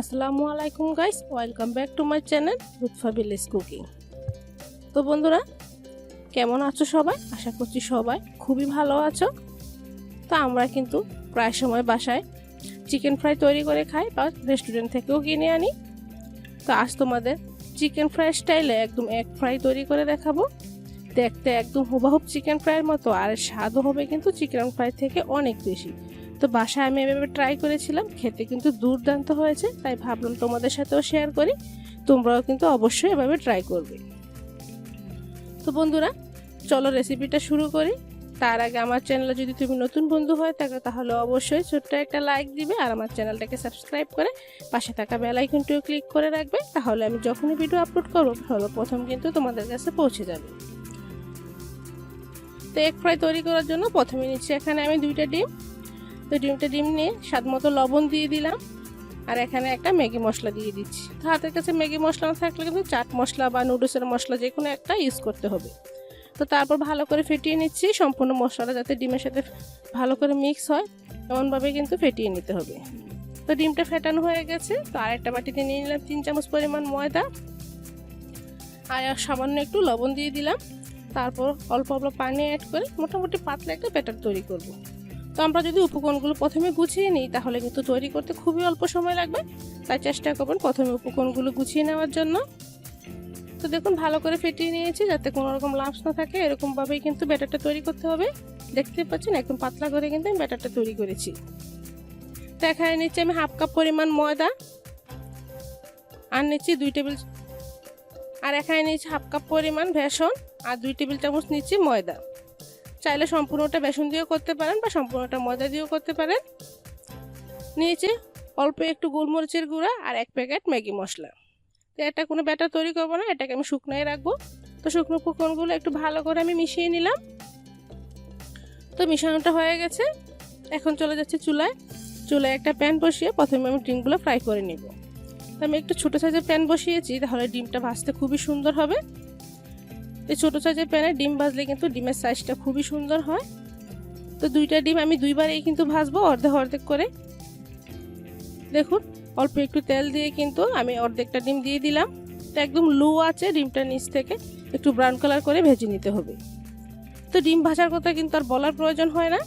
আসসালামু আলাইকুম guys, welcome back to my channel Lutfa village cooking. তো বন্ধুরা, কেমন আছো সবাই? আশা করছি সবাই খুবই ভালো আছো। তো আমরা কিন্তু প্রায় সময় বাসায় চিকেন ফ্রাই তৈরি করে খাই বা রেস্টুরেন্ট থেকেও কিনে আনি। তো আজ তোমাদের চিকেন ফ্রাই স্টাইলে একদম এক ফ্রাই তৈরি করে দেখাবো। দেখতে একদম হুবাহুব চিকেন ফ্রাইয়ের মতো, আর স্বাদও হবে কিন্তু চিকেন ফ্রাই থেকে অনেক বেশি। তো বাসায় আমি এভাবে ট্রাই করেছিলাম, খেতে কিন্তু দুর্দান্ত হয়েছে, তাই ভাবলাম তোমাদের সাথেও শেয়ার করি, তোমরাও কিন্তু অবশ্যই এভাবে ট্রাই করবে। তো বন্ধুরা, চলো রেসিপিটা শুরু করি। তার আগে আমার চ্যানেলে যদি তুমি নতুন বন্ধু হয়ে থাকো, তাহলে অবশ্যই ছোট্ট একটা লাইক দিবে আর আমার চ্যানেলটাকে সাবস্ক্রাইব করে পাশে থাকা বেল আইকনটিও ক্লিক করে রাখবে, তাহলে আমি যখনই ভিডিও আপলোড করব, সর্বপ্রথম কিন্তু তোমাদের কাছে পৌঁছে যাবে। তো এক ফ্রাই তৈরি করার জন্য প্রথমে নিচ্ছি এখানে আমি দুইটা ডিম তো ডিমটা ডিম নিয়ে স্বাদ মতো লবণ দিয়ে দিলাম। আর এখানে একটা ম্যাগি মশলা দিয়ে দিচ্ছি। তো হাতের কাছে ম্যাগি মশলা না থাকলে কিন্তু চাট মশলা বা নুডলসের মশলা যে কোনো একটা ইউজ করতে হবে। তো তারপর ভালো করে ফেটিয়ে নিচ্ছি। সম্পূর্ণ মশলাটা যাতে ডিমের সাথে ভালো করে মিক্স হয়, এমনভাবে কিন্তু ফেটিয়ে নিতে হবে। তো ডিমটা ফেটানো হয়ে গেছে। তো আরেকটা বাটিতে নিয়ে নিলাম তিন চামচ পরিমাণ ময়দা। আর সামান্য একটু লবণ দিয়ে দিলাম। তারপর অল্প অল্প পানি অ্যাড করে মোটামুটি পাতলা একটা ব্যাটার তৈরি করব। তো আমরা যদি উপকরণগুলো প্রথমে গুছিয়ে নিই, তাহলে কিন্তু তৈরি করতে খুবই অল্প সময় লাগবে। তাই চেষ্টা করবেন প্রথমে উপকরণগুলো গুছিয়ে নেওয়ার জন্য। তো দেখুন, ভালো করে ফেটিয়ে নিয়েছি যাতে কোনো রকম লাম্পস না থাকে। এরকমভাবেই কিন্তু ব্যাটারটা তৈরি করতে হবে। দেখতে পাচ্ছেন, একদম পাতলা করে কিন্তু আমি ব্যাটারটা তৈরি করেছি। তো এখানে নিচ্ছি আমি হাফ কাপ পরিমাণ ময়দা। আর নিচ্ছি দুই টেবিল আর এখানে নিচ্ছি হাফ কাপ পরিমাণ বেসন। আর দুই টেবিল চামচ নিচ্ছি ময়দা। চাইলে সম্পূর্ণটা বেসন দিয়েও করতে পারেন বা সম্পূর্ণটা ময়দা দিয়েও করতে পারেন। নিয়েছি অল্প একটু গোলমরিচের গুঁড়া আর এক প্যাকেট ম্যাগি মশলা। তো এটা কোনো ব্যাটার তৈরি করব না, এটাকে আমি শুকনোয় রাখব। তো শুকনো উপকরণগুলো একটু ভালো করে আমি মিশিয়ে নিলাম। তো মিশানোটা হয়ে গেছে। এখন চলে যাচ্ছে চুলায়। চুলায় একটা প্যান বসিয়ে প্রথমে আমি ডিমগুলো ফ্রাই করে নিব। তো আমি একটু ছোটো সাইজের প্যান বসিয়েছি, তাহলে ডিমটা ভাজতে খুবই সুন্দর হবে। এই ছোটো সাইজের প্যানে ডিম ভাজলে কিন্তু ডিমের সাইজটা খুবই সুন্দর হয়। তো দুইটা ডিম আমি দুইবারেই কিন্তু ভাজবো অর্ধেক অর্ধেক করে। দেখুন, অল্প একটু তেল দিয়ে কিন্তু আমি অর্ধেকটা ডিম দিয়ে দিলাম। তো একদম লো আছে ডিমটা নিচ থেকে, একটু ব্রাউন কালার করে ভেজে নিতে হবে। তো ডিম ভাজার কথা কিন্তু আর বলার প্রয়োজন হয় না।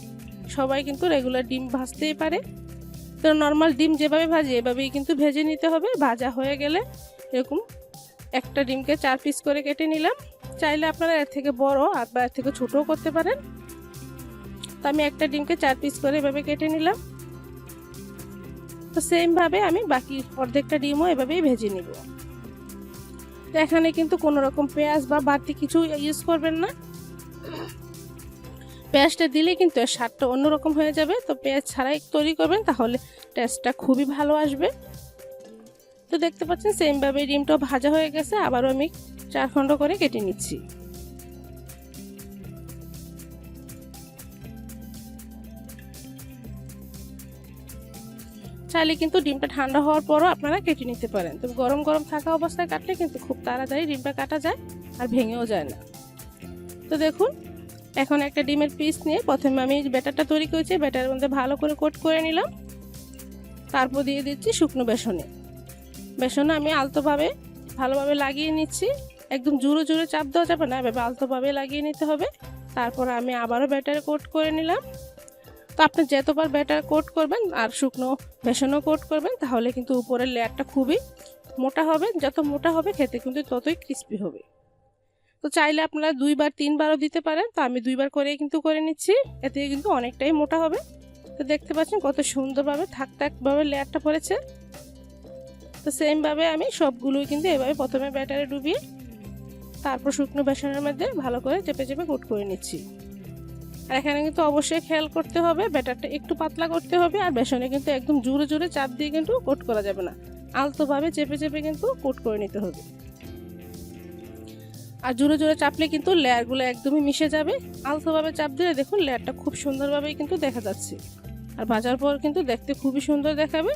সবাই কিন্তু রেগুলার ডিম ভাজতেই পারে। তো নর্মাল ডিম যেভাবে ভাজি, এভাবেই কিন্তু ভেজে নিতে হবে। ভাজা হয়ে গেলে এরকম একটা ডিমকে চার পিস করে কেটে নিলাম। চাইলে আপনারা এর থেকে বড় আর বা এর থেকে ছোটও করতে পারেন। তো আমি একটা ডিমকে চার পিস করে এভাবে কেটে নিলাম। তো সেমভাবে আমি বাকি অর্ধেকটা ডিমও এভাবেই ভেজে নিব। তো এখানে কিন্তু কোনো রকম পেঁয়াজ বা বাড়তি কিছু ইউজ করবেন না। পেঁয়াজটা দিলে কিন্তু এর স্বাদটা অন্যরকম হয়ে যাবে। তো পেঁয়াজ ছাড়াই তৈরি করবেন তাহলে টেস্টটা খুবই ভালো আসবে। তো দেখতে পাচ্ছেন সেমভাবে ডিমটাও ভাজা হয়ে গেছে। আবারও আমি চার খণ্ড করে কেটে নিচ্ছি। চাইলে কিন্তু ডিমটা ঠান্ডা হওয়ার পরও আপনারা কেটে নিতে পারেন। তবে গরম গরম থাকা অবস্থায় কাটলে কিন্তু খুব তাড়াতাড়ি ডিমটা কাটা যায় আর ভেঙেও যায় না। তো দেখুন, এখন একটা ডিমের পিস নিয়ে প্রথমে আমি ব্যাটারটা তৈরি করেছি। ব্যাটারের মধ্যে ভালো করে কোট করে নিলাম। তারপর দিয়ে দিচ্ছি শুকনো বেসনে। বেসনে আমি আলতোভাবে, ভালোভাবে লাগিয়ে নিচ্ছি। একদম জোরে জোরে চাপ দেওয়া যাবে না, এভাবে আলতোভাবে লাগিয়ে নিতে হবে। তারপর আমি আবারও ব্যাটারে কোট করে নিলাম। তো আপনি যতবার ব্যাটার কোট করবেন আর শুকনো বেসনও কোট করবেন, তাহলে কিন্তু উপরের লেয়ারটা খুবই মোটা হবে। যত মোটা হবে খেতে কিন্তু ততই ক্রিস্পি হবে। তো চাইলে আপনারা দুইবার, তিনবারও দিতে পারেন। তো আমি দুইবার করেই কিন্তু করে নিচ্ছি। এতে কিন্তু অনেকটাই মোটা হবে। তো দেখতে পাচ্ছেন কত সুন্দরভাবে থাক থাকভাবে লেয়ারটা পড়েছে। তো সেমভাবে আমি সবগুলোই কিন্তু এভাবে প্রথমে ব্যাটারে ডুবিয়ে তারপর শুকনো বেসনের মধ্যে ভালো করে চেপে চেপে কোট করে নিচ্ছি। আর এখানে কিন্তু অবশ্যই খেয়াল করতে হবে, ব্যাটারটা একটু পাতলা করতে হবে আর বেসনে কিন্তু একদম জোরে জোরে চাপ দিয়ে কিন্তু কোট করা যাবে না। আলতোভাবে চেপে চেপে কিন্তু কোট করে নিতে হবে। আর জোরে জোরে চাপলে কিন্তু লেয়ারগুলো একদমই মিশে যাবে। আলতোভাবে চাপ দিলে দেখুন লেয়ারটা খুব সুন্দরভাবেই কিন্তু দেখা যাচ্ছে। আর ভাজার পর কিন্তু দেখতে খুবই সুন্দর দেখাবে।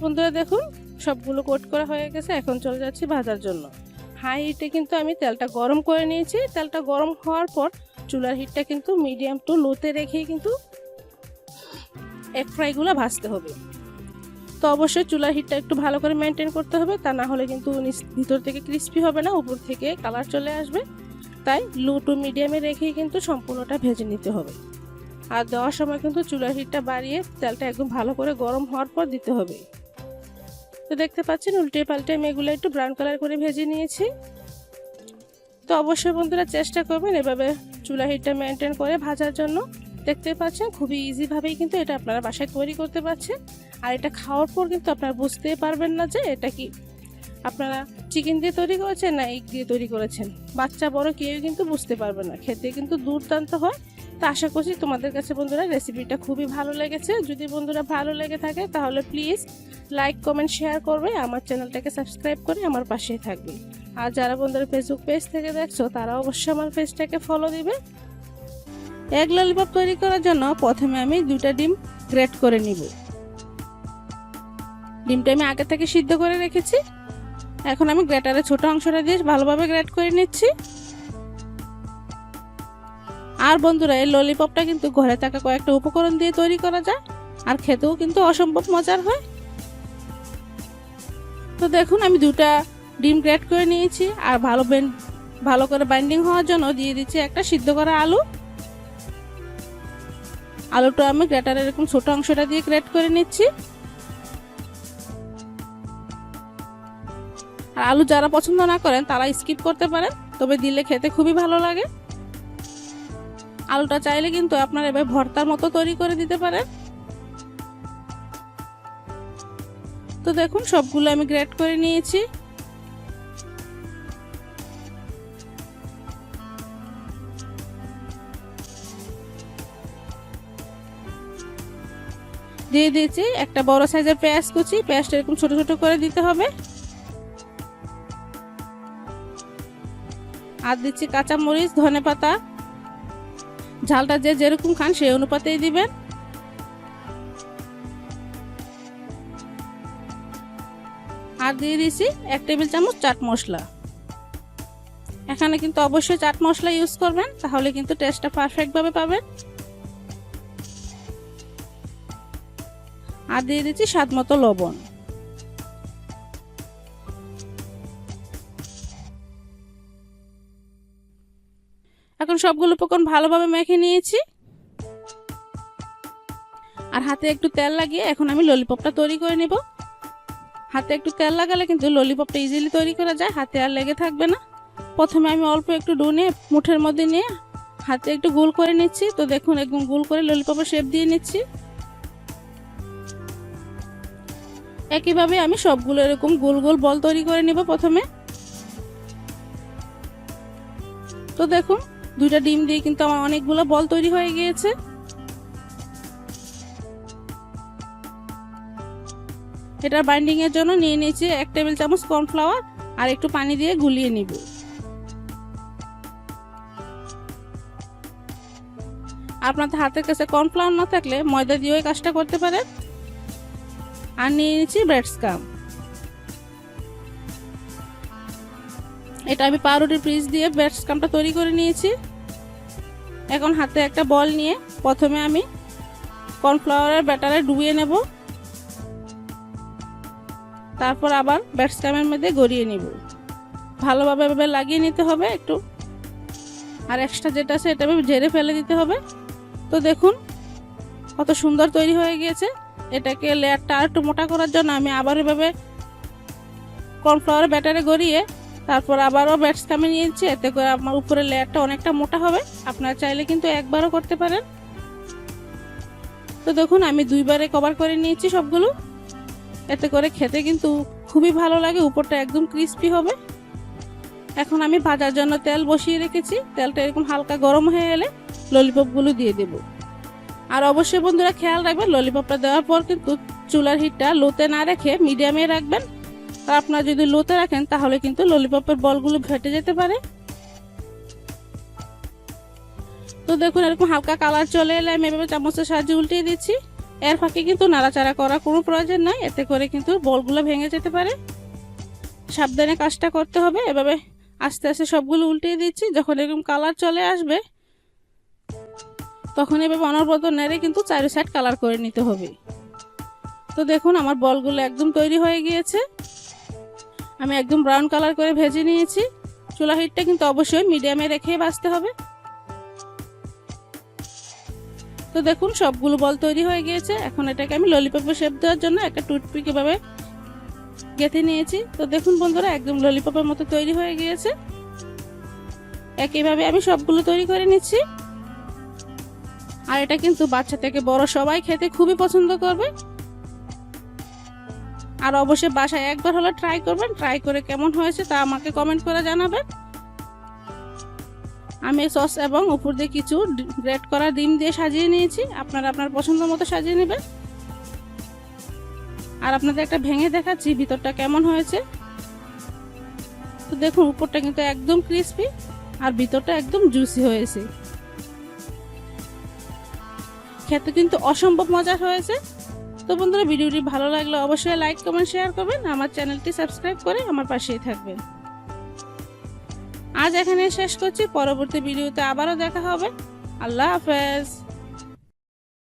বন্ধুরা দেখুন, সবগুলো কোট করা হয়ে গেছে, এখন চলে যাচ্ছি ভাজার জন্য। হাই হিটে কিন্তু আমি তেলটা গরম করে নিয়েছি। তেলটা গরম হওয়ার পর চুলার হিটটা কিন্তু মিডিয়াম টু লোতে রেখেই কিন্তু এক ফ্রাইগুলো ভাজতে হবে। তো অবশ্যই চুলার হিটটা একটু ভালো করে মেনটেন করতে হবে, তা না হলে কিন্তু ভিতর থেকে ক্রিস্পি হবে না, উপর থেকে কালার চলে আসবে। তাই লো টু মিডিয়ামে রেখেই কিন্তু সম্পূর্ণটা ভেজে নিতে হবে। আর দেওয়ার সময় কিন্তু চুলার হিটটা বাড়িয়ে তেলটা একদম ভালো করে গরম হওয়ার পর দিতে হবে। তো দেখতে পাচ্ছেন উল্টে পাল্টে আমি এগুলো একটু ব্রাউন কালার করে ভেজে নিয়েছি। তো অবশ্যই বন্ধুরা চেষ্টা করবেন এভাবে চুলা হিটটা মেনটেন করে ভাজার জন্য। দেখতে পাচ্ছেন, খুবই ইজিভাবেই কিন্তু এটা আপনারা বাসায় তৈরি করতে পারছেন। আর এটা খাওয়ার পর কিন্তু আপনারা বুঝতেই পারবেন না যে এটা কি। আপনারা চিকেন দিয়ে তৈরি করেছেন না এগ দিয়ে তৈরি করেছেন? বাচ্চা বড় কেউ কিন্তু বুঝতে পারবে না। খেতে কিন্তু দুর্দান্ত হয়। তো আশা করছি তোমাদের কাছে বন্ধুরা রেসিপিটা খুবই ভালো লেগেছে। যদি বন্ধুরা ভালো লেগে থাকে, তাহলে প্লিজ লাইক কমেন্ট শেয়ার করবে। আমার চ্যানেলটাকে সাবস্ক্রাইব করে আমার পাশেই থাকবে। আর যারা বন্ধুরা ফেসবুক পেজ থেকে দেখছ, তারা অবশ্যই আমার পেজটাকে ফলো দিবে। এগ ললিপপ তৈরি করার জন্য প্রথমে আমি দুটা ডিম গ্রেট করে নিব। ডিমটা আমি আগে থেকে সিদ্ধ করে রেখেছি। এখন আমি গ্রেটারের ছোট অংশটা দিয়ে ভালোভাবে গ্রেট করে নিচ্ছি। আর বন্ধুরা, এই ললিপপটা কিন্তু ঘরে থাকা কয়েকটা উপকরণ দিয়ে তৈরি করা যায়, আর খেতেও কিন্তু অসম্ভব মজার হয়। তো দেখুন, আমি দুটা ডিম গ্রেট করে নিয়েছি, আর ভালো ভালো করে বাইন্ডিং হওয়ার জন্য দিয়ে দিচ্ছি একটা সিদ্ধ করা আলু। আলুটা আমি গ্রেটারের এরকম ছোট অংশটা দিয়ে গ্রেট করে নিচ্ছি। আর আলু যারা পছন্দ না করেন, তারা স্কিপ করতে পারেন, তবে দিলে খেতে খুবই ভালো লাগে। আলুটা চাইলে কিন্তু আপনারা এবার ভর্তার মতো তৈরি করে দিতে পারেন। তো দেখুন, সবগুলো আমি গ্রেট করে নিয়েছি। দিয়ে দিয়েছি একটা বড় সাইজের পেঁয়াজ কুচি। পেঁয়াজটা এরকম ছোট ছোট করে দিতে হবে। আর দিচ্ছি কাঁচামরিচ ধনে পাতা ঝালটা যে যেরকম খান সেই অনুপাতেই দিবেন। আর দিয়ে দিয়েছি এক টেবিল চামচ চাট মশলা। এখানে কিন্তু অবশ্যই চাট মশলা ইউজ করবেন, তাহলে কিন্তু টেস্টটা পারফেক্টভাবে পাবেন। আর দিয়ে দিচ্ছি স্বাদ মতো লবণ। সবগুলো উপকরণ ভালোভাবে মেখে নিয়েছি। আর হাতে একটু তেল লাগিয়ে এখন আমি ললিপপটা তৈরি করে নেব। হাতে একটু তেল লাগালে কিন্তু ললিপপটা ইজিলি তৈরি করা যায়, হাতে আর লেগে থাকবে না। প্রথমে আমি অল্প একটু ডো নিয়ে মুঠের মধ্যে নিয়ে হাতে একটু গোল করে নিচ্ছি। তো দেখুন, একদম গোল করে ললিপপের শেপ দিয়ে নিচ্ছি। একইভাবে আমি সবগুলো এরকম গোল গোল বল তৈরি করে নেব প্রথমে। তো দেখুন দুইটা ডিম দিয়ে কিন্তু আমার অনেকগুলো বল তৈরি হয়ে গিয়েছে। এটার বাইন্ডিং এর জন্য নিয়ে নিয়েছি এক টেবিল চামচ কর্নফ্লাওয়ার আর একটু পানি দিয়ে গুলিয়ে নিব। আপনাদের হাতের কাছে কর্নফ্লাওয়ার না থাকলে ময়দা দিয়েও কাজটা করতে পারেন। আর নিয়ে নিয়েছি ব্রেড স্কাম এটা আমি পাউরুটির পিস দিয়ে ব্রেড স্কামটা তৈরি করে নিয়েছি। এখন হাতে একটা বল নিয়ে প্রথমে আমি কর্নফ্লাওয়ারের ব্যাটারে ডুবিয়ে নেব। তারপর আবার ব্রেড স্কামের মধ্যে গড়িয়ে নিব। ভালোভাবে এভাবে লাগিয়ে নিতে হবে একটু। আর এক্সট্রা যেটা আছে এটা ঝেড়ে ফেলে দিতে হবে। তো দেখুন, কত সুন্দর তৈরি হয়ে গিয়েছে। এটাকে লেয়ারটা আর একটু মোটা করার জন্য আমি আবার এভাবে কর্নফ্লাওয়ার ব্যাটারে গড়িয়ে তারপর আবারও ব্যাটস কামে নিয়েছি, এতে করে আমার উপরে লেয়ারটা অনেকটা মোটা হবে। আপনারা চাইলে কিন্তু একবারও করতে পারেন। তো দেখুন, আমি দুইবারে কভার করে নিয়েছি সবগুলো। এতে করে খেতে কিন্তু খুবই ভালো লাগে, উপরটা একদম ক্রিস্পি হবে। এখন আমি ভাজার জন্য তেল বসিয়ে রেখেছি। তেলটা এরকম হালকা গরম হয়ে এলে ললিপপগুলো দিয়ে দেবো। আর অবশ্যই বন্ধুরা খেয়াল রাখবেন, ললিপপটা দেওয়ার পর কিন্তু চুলার হিটটা লোতে না রেখে মিডিয়ামে রাখবেন। আর আপনারা যদি লোতে রাখেন, তাহলে কিন্তু ললিপপের বলগুলো ফেটে যেতে পারে। তো দেখুন, এরকম হালকা কালার চলে এলে আমি এভাবে চামচের সাহায্যে উল্টিয়ে দিচ্ছি। এর ফাঁকে কিন্তু নাড়াচাড়া করার কোনো প্রয়োজন নাই, এতে করে কিন্তু বলগুলো ভেঙে যেতে পারে। সাবধানে কাজটা করতে হবে, এভাবে আস্তে আস্তে সবগুলো উল্টিয়ে দিচ্ছি। যখন এরকম কালার চলে আসবে, তখন এভাবে অনবরত নেড়ে কিন্তু চারি সাইড কালার করে নিতে হবে। তো দেখুন, আমার বলগুলো একদম তৈরি হয়ে গিয়েছে। আমি একদম ব্রাউন কালার করে ভেজে নিয়েছি। চুলা হিটটা কিন্তু অবশ্যই মিডিয়ামে রেখে বাঁচতে হবে। তো দেখুন, সবগুলো বল তৈরি হয়ে গিয়েছে। এখন এটাকে আমি ললিপপের শেপ দেওয়ার জন্য একটা টুথপিক এভাবে গেঁথে নিয়েছি। তো দেখুন বন্ধুরা, একদম ললিপপের মতো তৈরি হয়ে গিয়েছে। একইভাবে আমি সবগুলো তৈরি করে নিচ্ছি। আর এটা কিন্তু বাচ্চা থেকে বড় সবাই খেতে খুবই পছন্দ করবে। আর অবশ্যই বাসায় একবার হলো ট্রাই করবেন ট্রাই করে কেমন হয়েছে তা আমাকে কমেন্ট করে জানাবেন। আমি সস এবং উপর দিয়ে কিছু গ্রেট করা ডিম দিয়ে সাজিয়ে নিয়েছি, আপনারা আপনার পছন্দ মতো সাজিয়ে নেবেন। আর আপনাদের একটা ভেঙে দেখাচ্ছি ভিতরটা কেমন হয়েছে। তো দেখুন, উপরটা কিন্তু একদম ক্রিস্পি আর ভিতরটা একদম জুসি হয়েছে। খেতে কিন্তু অসম্ভব মজার হয়েছে। তো বন্ধুরা, ভিডিওটি ভালো লাগলে অবশ্যই লাইক কমেন্ট শেয়ার করবেন। আমার চ্যানেলটি সাবস্ক্রাইব করে আমার পাশেই থাকবেন। আজ এখানে শেষ করছি। পরবর্তী ভিডিওতে আবারও দেখা হবে। আল্লাহ হাফেজ।